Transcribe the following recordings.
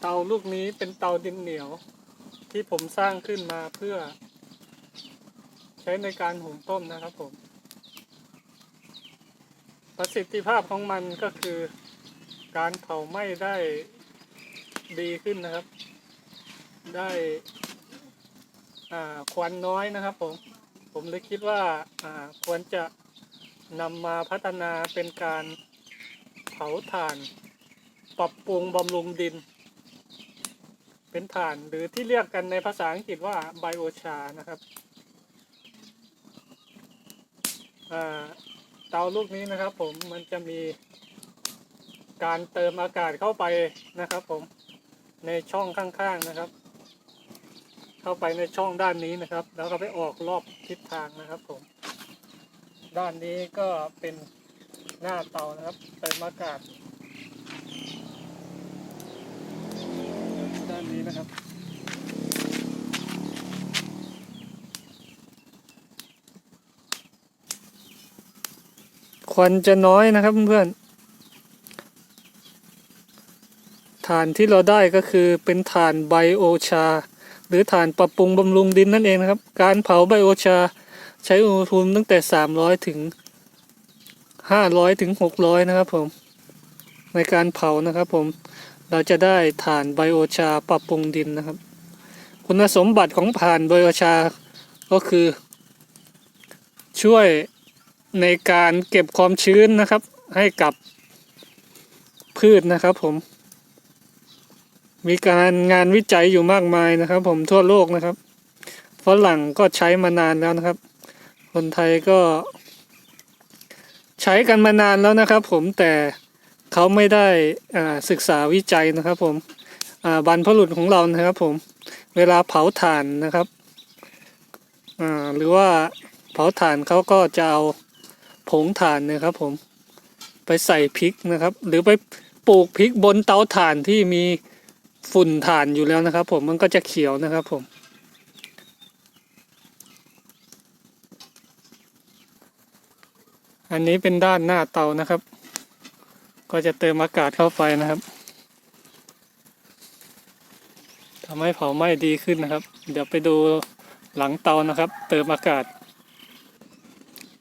เตาลูกนี้เป็นเตาดินเหนียว ที่ผมสร้างขึ้นมาเพื่อ ใช้ในการหุงต้มนะครับผม ประสิทธิภาพของมันก็คือ การเผาไหม้ได้ดีขึ้นนะครับ ได้ควันน้อยนะครับผม ผมเลยคิดว่าควรจะนำมาพัฒนาเป็นการเผาถ่าน ปรับปรุงบำรุงดิน เป็นถ่านหรือที่เรียกกันในภาษาอังกฤษว่าไบโอชานะครับเตาลูกนี้นะครับ ผมมันจะมีการเติมอากาศเข้าไปนะครับ ผมในช่องข้างๆนะครับ เข้าไปในช่องด้านนี้นะครับ แล้วก็ไปออกรอบทิศทางนะครับ ผม ด้านนี้ก็เป็นหน้าเตานะครับ เติมอากาศ ด้านนี้นะครับ ควันจะน้อยนะครับเพื่อนๆฐานที่เราได้ก็คือเป็นฐานไบโอชา หรือฐานปรับปรุงบำรุงดินนั่นเองนะครับ การเผาไบโอชา ใช้อุณหภูมิตั้งแต่ 300 ถึง 500 ถึง 600 นะครับผมในการเผานะครับผมเราจะได้ฐานไบโอชาปรับปรุงดินนะครับ คุณสมบัติของฐานไบโอชาก็คือช่วย ในการเก็บความชื้นนะครับ ให้กับพืชนะครับผม มีการงานวิจัยอยู่มากมายนะครับ ผมทั่วโลกนะครับฝรั่งก็ใช้มานานแล้วนะครับ คนไทยก็ ใช้กันมานานแล้วนะครับ ผมแต่เขาไม่ได้ศึกษาวิจัยนะครับ ผมบรรพบุรุษของเรานะครับ ผมเวลาเผาถ่านนะครับหรือว่าเผาถ่านเขาก็จะเอา ผงถ่านนะครับผมไปใส่พริกนะครับ หรือไปปลูกพริกบนเตาถ่านที่มีฝุ่นถ่านอยู่แล้วนะครับ ผมมันก็จะเขียวนะครับผมอันนี้เป็นด้านหน้าเตานะครับ ก็จะเติมอากาศเข้าไปนะครับทำให้เผาไหม้ดีขึ้นนะครับ เดี๋ยวไปดูหลังเตานะครับ เติมอากาศ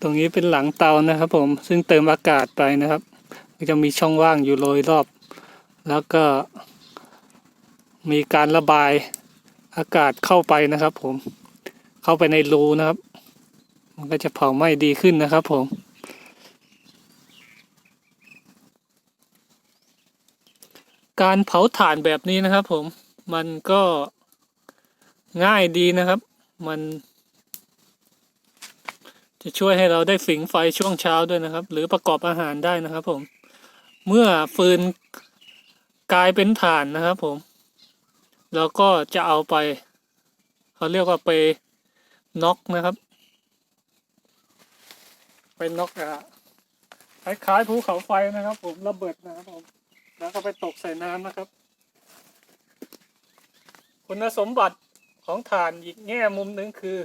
ตรงนี้เป็นหลังเตานะครับ ผมซึ่งเติมอากาศไปนะครับก็จะมีช่องว่างอยู่โดยรอบ แล้วก็มีการระบายอากาศเข้าไปนะครับ ผมเข้าไปในรูนะครับ มันก็จะเผาไหม้ดีขึ้นนะครับ ผมการเผาถ่านแบบนี้นะครับ ผมมันก็ง่ายดีนะครับ มัน จะช่วยให้เราได้ฝิงไฟช่วงเช้าด้วยนะครับ หรือประกอบอาหารได้นะครับ ผม เมื่อฟืนกลายเป็นถ่านนะครับผมเราก็จะเอาไปเขาเรียกว่าไปน็อกนะครับ ไปน็อกอะคล้ายๆภูเขาไฟนะครับ ผมระเบิดนะครับผมแล้วก็ไปตกใส่น้ำนะครับ คุณสมบัติของถ่านอีกแง่มุมหนึ่งคือ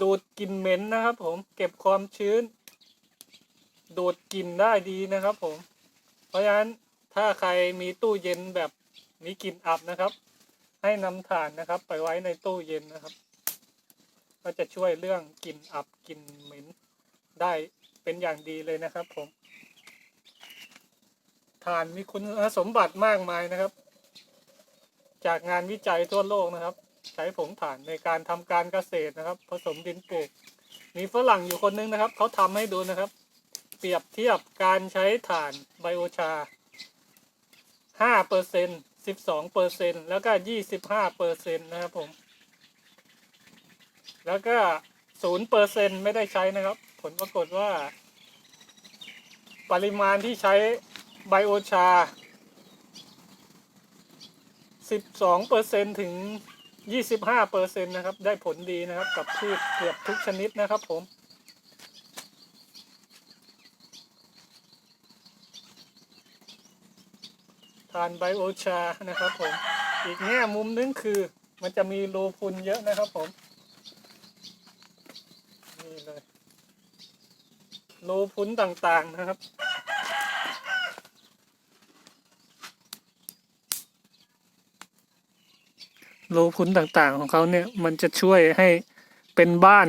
ดูดกลิ่นเหม็นนะครับ ผมเก็บความชื้น ดูดกลิ่นได้ดีนะครับ ผม เพราะฉะนั้นถ้าใครมีตู้เย็นแบบมีกลิ่นอับนะครับ ให้นำถ่านนะครับ ไปไว้ในตู้เย็นนะครับ ก็จะช่วยเรื่องกลิ่นอับกลิ่นเหม็นได้เป็นอย่างดีเลยนะครับ ผมถ่านมีคุณสมบัติมากมายนะครับ จากงานวิจัยทั่วโลกนะครับ ช้ผงถ่านในการทำการเกษตรนะครับ ผสมดินปลูก มีฝรั่งอยู่คนนึงนะครับเขาทำให้ดูนะครับ เปรียบเทียบการใช้ถ่านไบโอชา5เปอร์เซ็น12เปอร์เซ็นแล้วก็ 25เปอร์เซ็นนะครับผม แล้วก็0เปอร์เซ็นไม่ได้ใช้นะครับ ผลปรากฏว่า ปริมาณที่ใช้ไบโอชา 12เปอร์เซ็นถึง 25เปอร์เซ็นนะครับ ได้ผลดีนะครับ กับพืชเกือบทุกชนิดนะครับผม ทานไบโอชานะครับผม อีกแง่มุมนึงคือมันจะมีรูพุนเยอะนะครับผม นี่เลยรูพุนต่างๆนะครับ รูพุ้นต่างๆของเขาเนี่ยมันจะช่วยให้เป็นบ้าน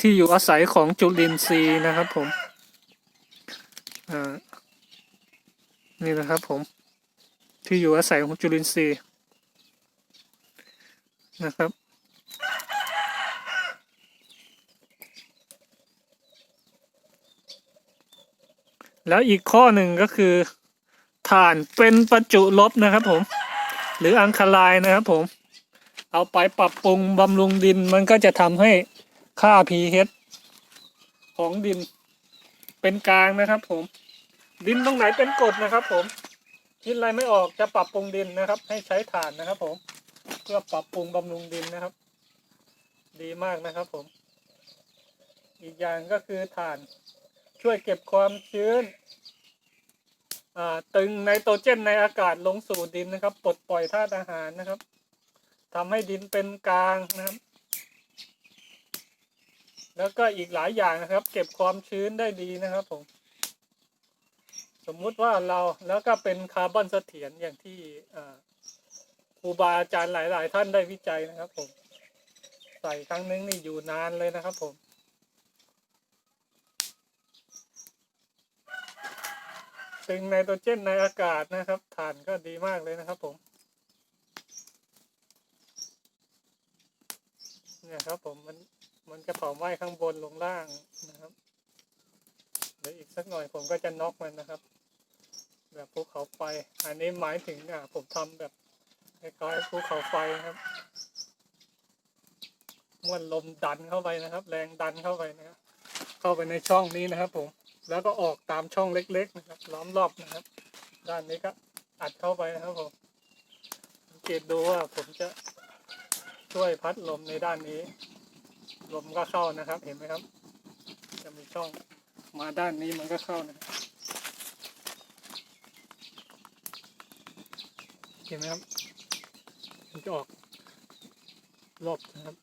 ที่อยู่อาศัยของจุลินทรีย์นะครับผมนี่นะครับผม ที่อยู่อาศัยของจุลินทรีย์นะครับแล้วอีกข้อหนึ่งก็คือถ่านเป็นประจุลบนะครับผม หรืออังคารายนะครับผม เอาไปปรับปรุงบำรุงดินมันก็จะทำให้ค่า pH ของดินเป็นกลางนะครับ ผม ดินตรงไหนเป็นกรดนะครับ ผมคิดอะไรไม่ออกจะปรับปรุงดินนะครับ ให้ใช้ถ่านนะครับ ผม เพื่อปรับปรุงบำรุงดินนะครับ ดีมากนะครับ ผม อีกอย่างก็คือถ่านช่วยเก็บความชื้นตึงไนโตรเจนในอากาศลงสู่ดินนะครับ ปลดปล่อยธาตุอาหารนะครับ ทำให้ดินเป็นกลางนะครับ แล้วก็อีกหลายอย่างนะครับ เก็บความชื้นได้ดีนะครับผม สมมุติว่าเราแล้วก็เป็นคาร์บอนเสถียรอย่างที่อ่าครูบาอาจารย์หลาย ๆ ท่านได้วิจัยนะครับผม ใส่ครั้งนึงนี่อยู่นานเลยนะครับผมตึงไนโตรเจนในอากาศนะครับ ถ่านก็ดีมากเลยนะครับผม นี่ยครับ ผมมันมันจะเผาไหม้ข้างบนลงล่างนะครับเดี๋ยวอีกสักหน่อยผมก็จะน็อกมันนะครับ แบบภูเขาไฟ อันนี้หมายถึงอะผมทำแบบคล้ายๆภูเขาไฟนะครับมวนลมดันเข้าไปนะครับ แรงดันเข้าไปนะครับ เข้าไปในช่องนี้นะครับ ผม แล้วก็ออกตามช่องเล็ก ๆ นะครับ ล้อมรอบนะครับ ด้านนี้ก็อัดเข้าไปนะครับผมสังเกตดูว่าผมจะ ช่วยพัดลมในด้านนี้ ลมก็เข้านะครับ เห็นไหมครับ จะมีช่องมาด้านนี้มันก็เข้านะเห็นไหมครับ มันจะออกรอบนะครับ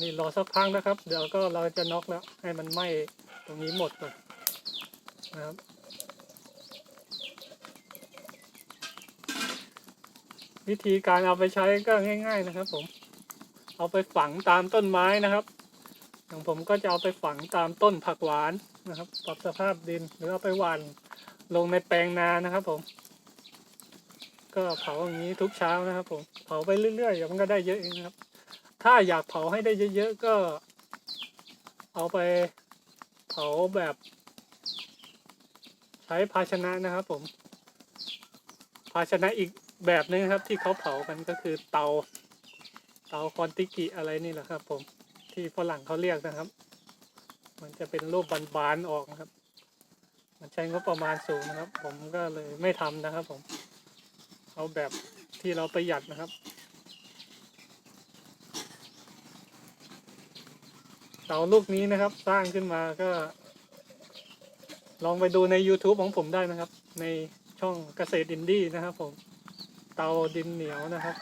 นี่รอสักพักนะครับ เดี๋ยวก็เราจะน็อกแล้ว ให้มันไหม้ตรงนี้หมดก่อนนะครับ วิธีการเอาไปใช้ก็ง่าย ๆนะครับ ผม เอาไปฝังตามต้นไม้นะครับอย่างผมก็จะเอาไปฝังตามต้นผักหวานนะครับปรับสภาพดินหรือเอาไปหว่านลงในแปลงนานะครับ ผม ก็เผาอย่างนี้ทุกเช้านะครับ ผมเผาไปเรื่อยๆเดี๋ยวมันก็ได้เยอะเองนะครับ ถ้าอยากเผาให้ได้เยอะๆก็ เอาไปเผาแบบ ใช้ภาชนะนะครับ ผม ภาชนะอีก แบบนึงครับที่เขาเผากันก็คือเตา เตาคอนติกิอะไรนี่แหละครับ ผมที่ฝรั่งเขาเรียกนะครับ มันจะเป็นรูปบานๆออกนะครับ มันใช้งบประมาณสูงนะครับ ผมก็เลยไม่ทำนะครับ ผม เอาแบบที่เราประหยัดนะครับ เตาลูกนี้นะครับ สร้างขึ้นมาก็ ลองไปดูใน YouTube ของผมได้นะครับ ในช่องเกษตรอินดี้นะครับผม เตาดินเหนียวนะครับ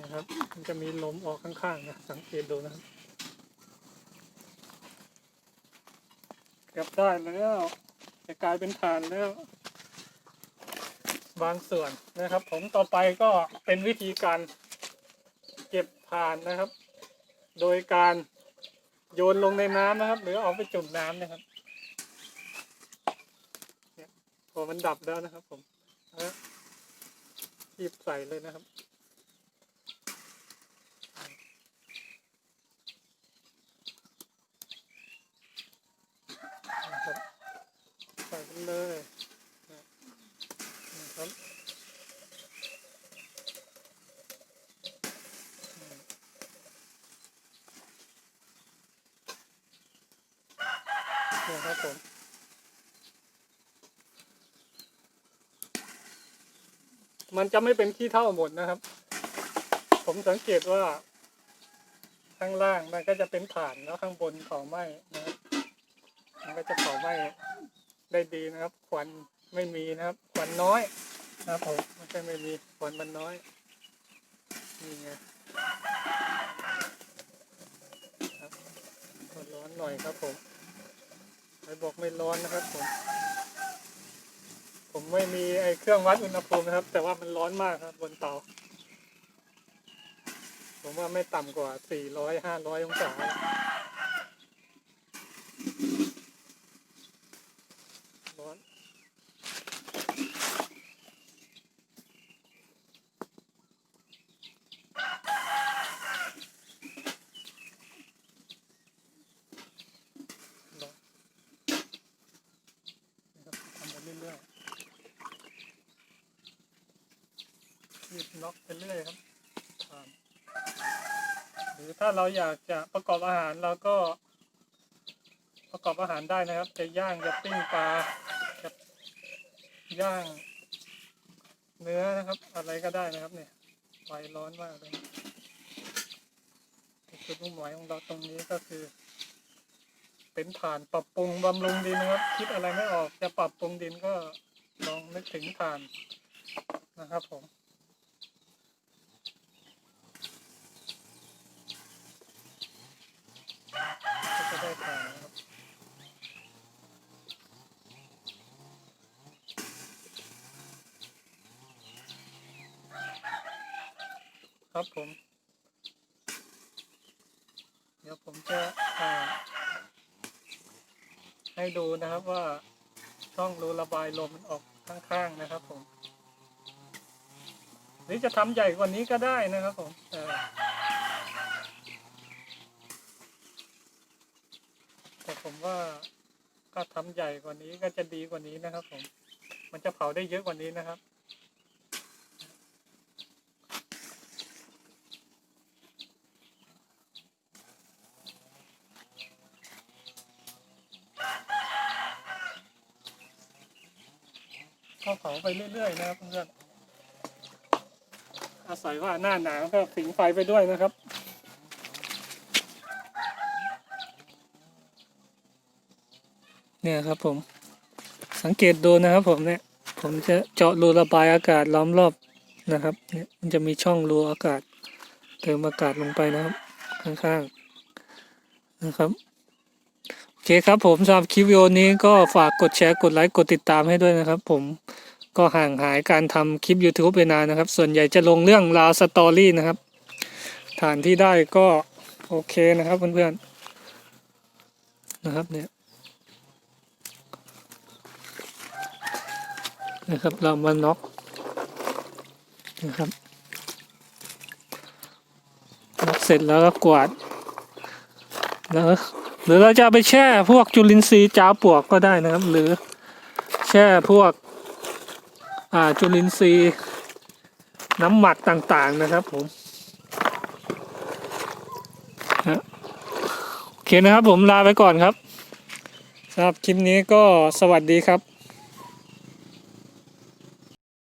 นะครับ มันจะมีลมออกข้างๆนะ สังเกตดูนะครับเก็บได้แล้วจะกลายเป็นฐานแล้ว บางส่วนนะครับ ผมต่อไปก็เป็นวิธีการเก็บถ่านนะครับ โดยการ โยนลงในน้ำนะครับ หรือเอาไปจุ่มน้ำนะครับเนี่ยพอมันดับแล้วนะครับ ผมแล้วหยิบใส่เลยนะครับนะครับใส่ไปเลยนะครับอืมเนี่ย ครับผมมันจะไม่เป็นขี้เท่าหมดนะครับ ผมสังเกตว่า ข้างล่างมันก็จะเป็นฐานแล้วข้างบนเผาไหม้นะครับมันก็จะเผาไหม้ได้ดีนะครับ ควันไม่มีนะครับ ควันน้อยนะครับผมไม่ใช่ไม่มีควันมันน้อยนี่ไงครับร้อนหน่อยครับผม ไอบอกไม่ร้อนนะครับผม ผมไม่มีไอ้เครื่องวัดอุณหภูมินะครับ แต่ว่ามันร้อนมากครับ บนเตา ผมว่าไม่ต่ำกว่า400 500องศา ร้อน ร้อนนะครับทำไปเรื่อยๆยืดน็ อกไปเรื่อยครับ หรือถ้าเราอยากจะประกอบอาหารเราก็ ประกอบอาหารได้นะครับ จะย่างจะปิ้งปลาจะย่าง เนื้อนะครับ อะไรก็ได้นะครับ เนี่ยไฟร้อนมากเลยจุดมุ่งหมายของเราตรงนี้ก็คือ เป็นฐานปรับปรุงบำรุงดินนะครับ คิดอะไรไม่ออกจะปรับปรุงดินก็ลองนึกถึงฐานนะครับผม ได้ฐานะครับครับผม เดี๋ยวผมจะอ่าให้ดูนะครับว่าช่องรูระบายลมมันออกข้างๆนะครับผม หรือจะทำใหญ่กว่านี้ก็ได้นะครับผมแต่ผม ว่าถ้าทำใหญ่กว่านี้ก็จะดีกว่านี้นะครับ ผม มันจะเผาได้เยอะกว่านี้นะครับ ก็เผาไปเรื่อยๆนะครับเพื่อนอาศัยว่าหน้าหนาวก็ผิงไฟไปด้วยนะครับ เนี่ยครับผม สังเกตดูนะครับผมเนี่ย ผมจะเจาะรูระบายอากาศล้อมรอบนะครับ เนี่ยมันจะมีช่องรูอากาศ เติมอากาศลงไปนะครับ ข้างๆนะครับโอเคครับผมสำหรับคลิปวิดีโอนี้ก็ฝากกดแชร์กดไลค์กดติดตามให้ด้วยนะครับ ผมก็ห่างหายการทำคลิป YouTube ไปนานนะครับ ส่วนใหญ่จะลงเรื่องราวสตอรี่นะครับ ฐานที่ได้ก็โอเคนะครับเพื่อนๆนะครับเนี่ย นะครับ เรามาน็อกนะครับน็อกเสร็จแล้วก็กวาดแล้วหรือเราจะไปแช่พวกจุลินทรีย์จ้าปวกก็ได้นะครับ หรือแช่พวกอ่าจุลินทรีย์น้ำหมักต่างๆนะครับผมโอเคนะครับผมลาไปก่อนครับสำหรับคลิปนี้ก็สวัสดีครับ